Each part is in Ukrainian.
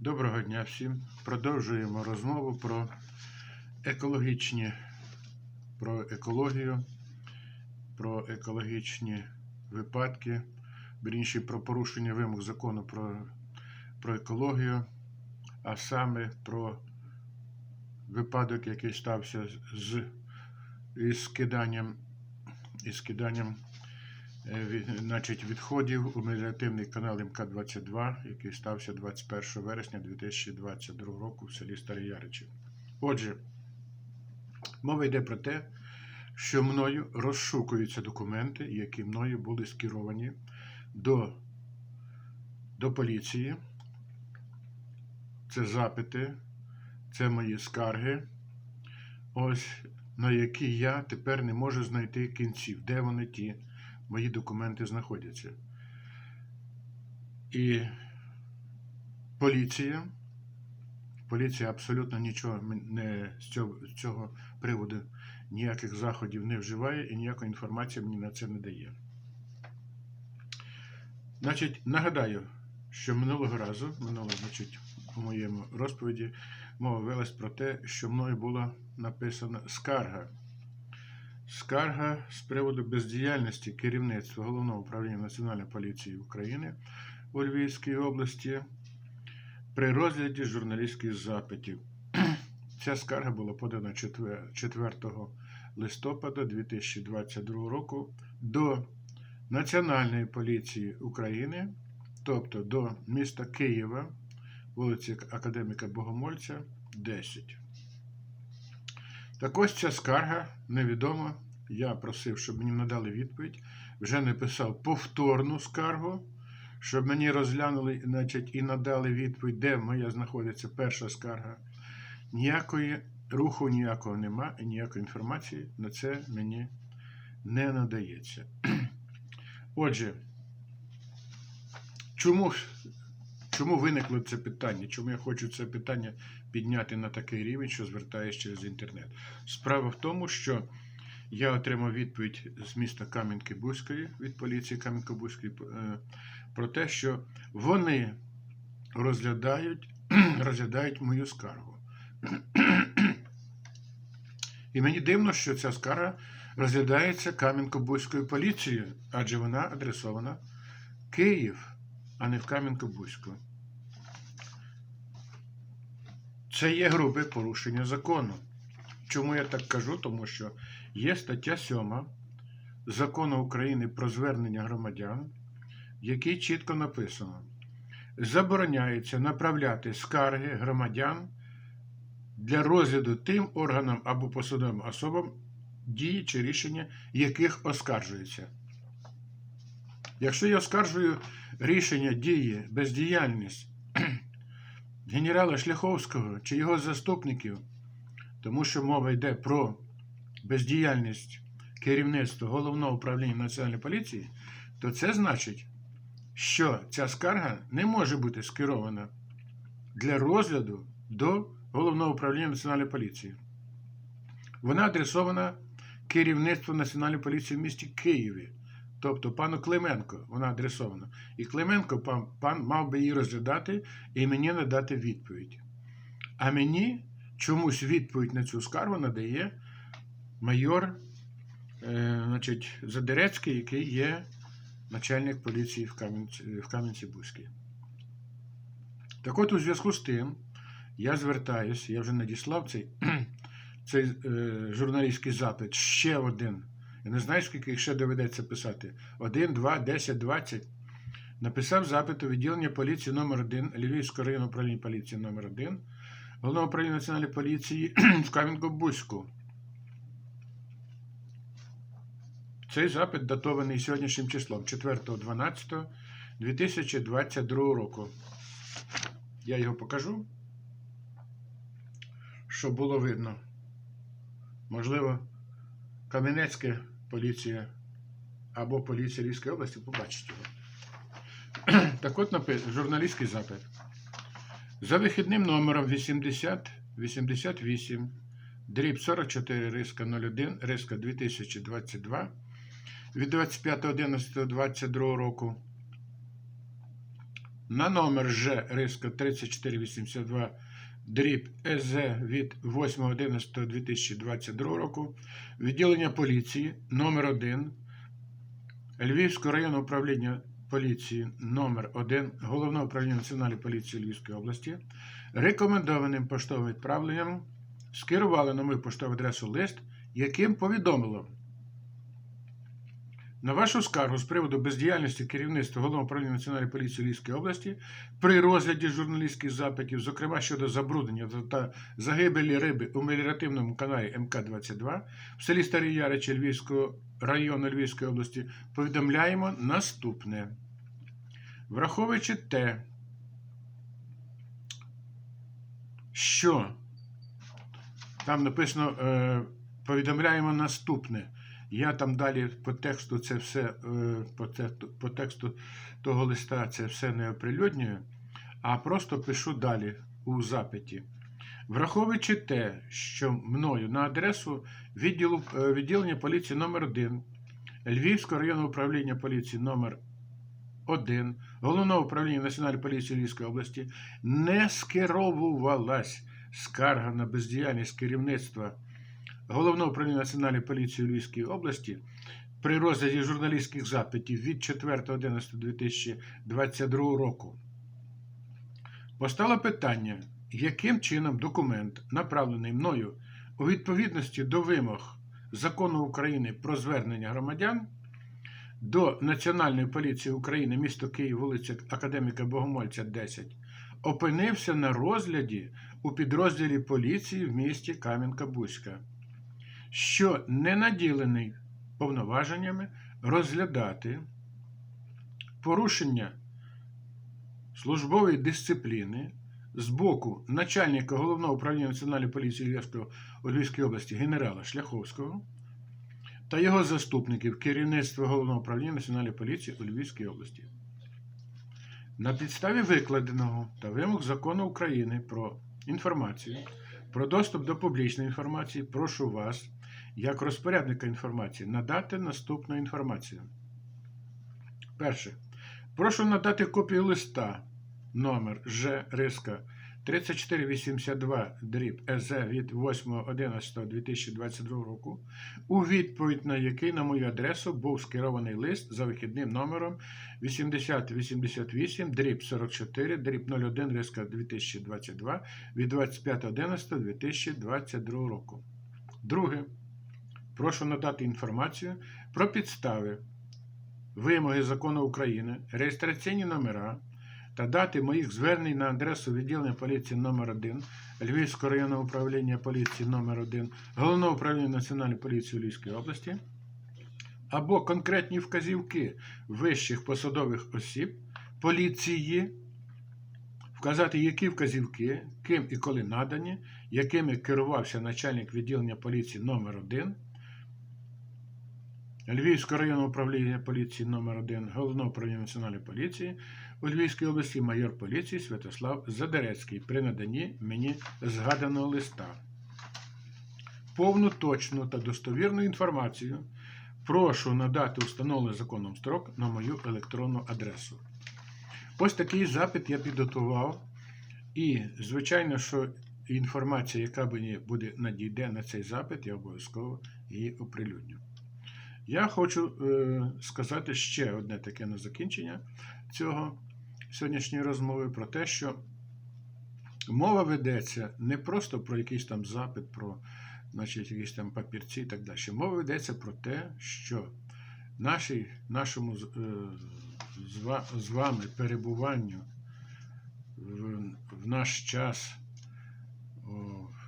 Доброго дня всім. Продовжуємо розмову про екологічні, про екологію, про екологічні випадки, вірніше про порушення вимог закону про, про екологію, а саме про випадок, який стався з із киданням, із киданням значить, відходів у меліоративний канал МК-22, який стався 21 вересня 2022 року в селі Старі Яричі. Отже, мова йде про те, що мною розшукуються документи, які мною були скеровані до, до поліції. Це запити, це мої скарги, ось на які я тепер не можу знайти кінців, де вони ті мої документи знаходяться. І поліція, поліція абсолютно нічого не з цього, з цього приводу ніяких заходів не вживає і ніякої інформації мені на це не дає. Значить, нагадаю, що минулого разу, минулого, значить, у моєму розповіді мова велась про те, що мною була написана скарга. Скарга з приводу бездіяльності керівництва Головного управління Національної поліції України у Львівській області при розгляді журналістських запитів. Ця скарга була подана 4 4 листопада 2022 року до Національної поліції України, тобто до міста Києва, вулиці Академіка Богомольця, 10. Так ось ця скарга невідома. Я просив, щоб мені надали відповідь. Вже написав повторну скаргу, щоб мені розглянули значить, і надали відповідь, де моя знаходиться перша скарга. Ніякої руху ніякого нема і ніякої інформації на це мені не надається. Отже, чому, чому виникло це питання? Чому я хочу це питання підняти на такий рівень, що звертаюся через інтернет? Справа в тому, що я отримав відповідь з міста Кам'янки-Бузької від поліції Кам'янки-Бузької е, про те, що вони розглядають, розглядають мою скаргу. І мені дивно, що ця скарга розглядається Кам'янко-Бузькою поліцією, адже вона адресована Київ, а не в Кам'янко-Бузьку. Це є грубе порушення закону. Чому я так кажу? Тому що є стаття 7 закону України про звернення громадян, в якій чітко написано: забороняється направляти скарги громадян для розгляду тим органам або посадовим особам, дії чи рішення яких оскаржується. Якщо я оскаржую рішення дії, бездіяльність генерала Шляховського чи його заступників, тому що мова йде про бездіяльність керівництва головного управління Національної поліції, то це значить, що ця скарга не може бути скерована для розгляду до головного управління Національної поліції. Вона адресована керівництву Національної поліції в місті Києві, тобто пану Клименко вона адресована. І Клименко пан, пан мав би її розглядати і мені надати відповідь. А мені чомусь відповідь на цю скаргу надає майор е, значить, Задерецький, який є начальник поліції в Кам'янці, в Кам'янці-Бузькій. Так от у зв'язку з тим, я звертаюся, я вже надіслав цей, цей е, журналістський запит ще один. Я не знаю, скільки їх ще доведеться писати. Один, два, десять, двадцять. Написав запит у відділення поліції номер 1 Львівського районного управління поліції номер 1 Головного управління Національної поліції в Кам'янко-Бузьку. Цей запит датований сьогоднішнім числом 4.12.2022 року. Я його покажу, щоб було видно. Можливо, Кам'янецька поліція або поліція Львівської області побачить його. Так от журналістський запит. За вихідним номером 80 88 дріб 44 риска 01 риска 2022 від 25.11.22 року на номер Ж риска 3482 дріб ЕЗ від 8.11.2022 року відділення поліції номер 1 Львівського районного управління поліції номер 1 Головного управління Національної поліції Львівської області рекомендованим поштовим відправленням скерували на мою поштову адресу лист, яким повідомило на вашу скаргу з приводу бездіяльності керівництва Головного управління Національної поліції Львівської області при розгляді журналістських запитів, зокрема щодо забруднення та загибелі риби у меліоративному каналі МК-22 в селі Старі Яричі Львівського району Львівської області, повідомляємо наступне. Враховуючи те, що там написано, е, повідомляємо наступне. Я там далі по тексту це все, е, по, тексту, по тексту того листа це все не оприлюднюю, а просто пишу далі у запиті. Враховуючи те, що мною на адресу відділу, е, відділення поліції номер 1 Львівського районного управління поліції номер 1 Головного управління Національної поліції Львівської області не скеровувалась скарга на бездіяльність керівництва Головного управління Національної поліції Львівської області при розгляді журналістських запитів від 4.11.2022 року. Постало питання, яким чином документ, направлений мною у відповідності до вимог Закону України про звернення громадян до Національної поліції України місто Київ, вулиця Академіка Богомольця, 10, опинився на розгляді у підрозділі поліції в місті Кам'янка-Бузька, що не наділений повноваженнями розглядати порушення службової дисципліни з боку начальника головного управління Національної поліції Львівської, у Львівській області генерала Шляховського та його заступників керівництва головного управління Національної поліції у Львівській області. На підставі викладеного та вимог закону України про інформацію, про доступ до публічної інформації, прошу вас, як розпорядника інформації, надати наступну інформацію. Перше. Прошу надати копію листа номер Ж Риска 3482 дріб ЕЗ від 8.11.2022 року, у відповідь на який на мою адресу був скерований лист за вихідним номером 8088 дріб 44 дріб 01 Риска 2022 від 25.11.2022 року. Друге. Прошу надати інформацію про підстави, вимоги закону України, реєстраційні номера та дати моїх звернень на адресу відділення поліції номер 1 Львівського районного управління поліції номер 1 Головного управління Національної поліції Львівської області або конкретні вказівки вищих посадових осіб поліції, вказати, які вказівки, ким і коли надані, якими керувався начальник відділення поліції номер 1 Львівського районного управління поліції номер 1 Головного управління Національної поліції у Львівській області майор поліції Святослав Задерецький при наданні мені згаданого листа. Повну точну та достовірну інформацію прошу надати установлений законом строк на мою електронну адресу. Ось такий запит я підготував. І, звичайно, що інформація, яка мені буде надійде на цей запит, я обов'язково її оприлюдню. Я хочу е, сказати ще одне таке на закінчення цього сьогоднішньої розмови про те, що мова ведеться не просто про якийсь там запит, про значить, якісь там папірці і так далі. Мова ведеться про те, що нашій, нашому е, з вами перебуванню в, наш час,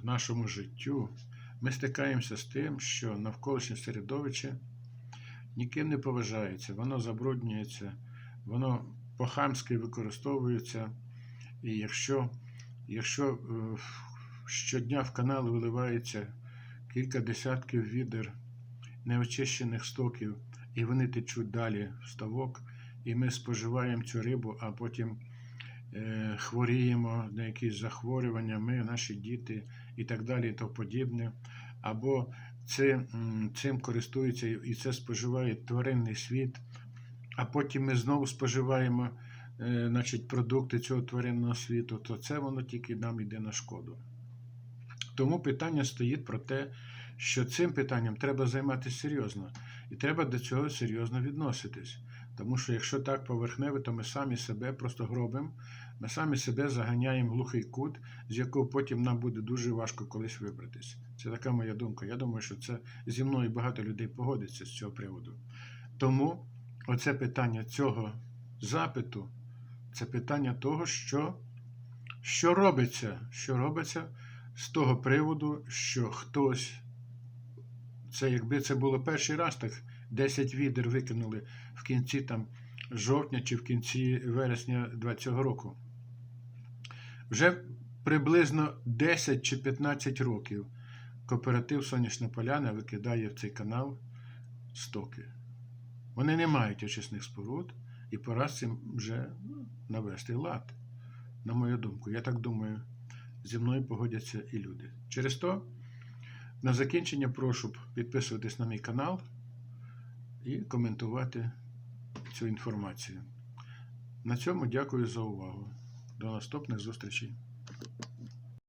в нашому життю, ми стикаємося з тим, що навколишнє середовище ніким не поважається, воно забруднюється, воно по-хамськи використовується. І якщо, якщо е, щодня в канал виливається кілька десятків відер неочищених стоків, і вони течуть далі в ставок, і ми споживаємо цю рибу, а потім е, хворіємо на якісь захворювання, ми, наші діти і так далі, і то подібне. Або це, цим користується і це споживає тваринний світ, а потім ми знову споживаємо е, значить, продукти цього тваринного світу, то це воно тільки нам йде на шкоду. Тому питання стоїть про те, що цим питанням треба займатися серйозно, і треба до цього серйозно відноситись. Тому що якщо так поверхнево, то ми самі себе просто гробимо, ми самі себе заганяємо в глухий кут, з якого потім нам буде дуже важко колись вибратися. Це така моя думка. Я думаю, що це зі мною багато людей погодиться з цього приводу. Тому оце питання цього запиту, це питання того, що, що робиться, що робиться з того приводу, що хтось, це якби це було перший раз, так 10 відер викинули в кінці там жовтня чи в кінці вересня 2020 року. Вже приблизно 10 чи 15 років кооператив Сонячна Поляна викидає в цей канал стоки. Вони не мають очисних споруд, і пора цим вже ну, навести лад. На мою думку, я так думаю, зі мною погодяться і люди. Через то, на закінчення прошу підписуватись на мій канал і коментувати цю інформацію. На цьому дякую за увагу. До наступних зустрічей.